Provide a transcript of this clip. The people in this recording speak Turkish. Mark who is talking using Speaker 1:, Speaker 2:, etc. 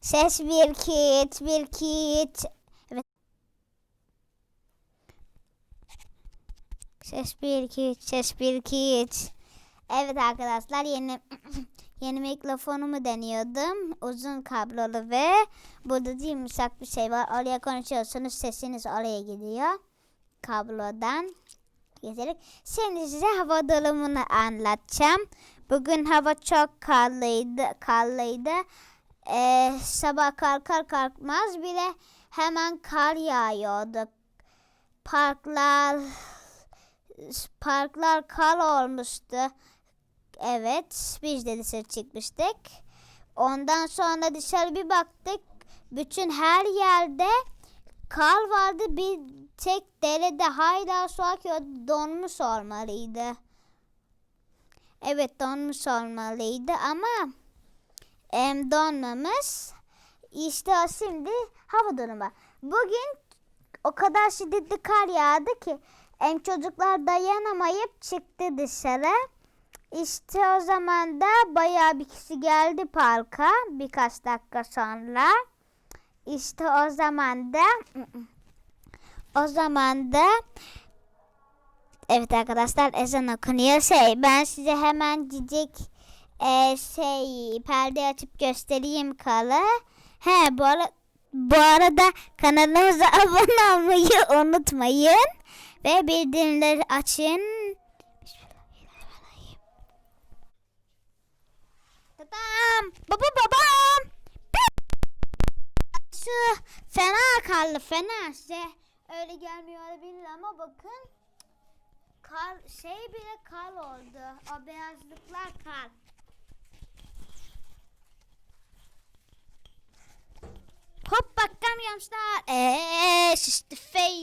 Speaker 1: Ses bir kit, bir kit. Ses bir kit, ses bir kit. Evet arkadaşlar yeni yeni mikrofonumu deniyordum. Uzun kablolu ve burada da yumuşak bir şey var. Oraya konuşuyorsunuz sesiniz oraya gidiyor. Kablodan getirerek. Şimdi size hava durumunu anlatacağım. Bugün hava çok karlıydı. karlıydı. Ee, sabah kalkar kalkmaz bile hemen kar yağıyordu. Parklar parklar kar olmuştu. Evet, biz de dışarı çıkmıştık. Ondan sonra dışarı bir baktık. Bütün her yerde kar vardı. Bir tek derede hala su akıyor. Donmuş olmalıydı. Evet donmuş olmalıydı ama em, donmamış. İşte şimdi hava durumu. Bugün o kadar şiddetli kar yağdı ki em, çocuklar dayanamayıp çıktı dışarı. İşte o zaman da bayağı bir kişi geldi parka birkaç dakika sonra. İşte o zaman da o zaman da evet arkadaşlar ezan okunuyor. Şey ben size hemen cicik e, şey perde açıp göstereyim kalı. He bu ara, bu arada kanalımıza abone olmayı unutmayın ve bildirimleri açın. Babam, baba babam. Şu fena karlı fena size öyle gelmiyor olabilir ama bakın kar şey bile kar oldu. O beyazlıklar kar. time's not ash, the face.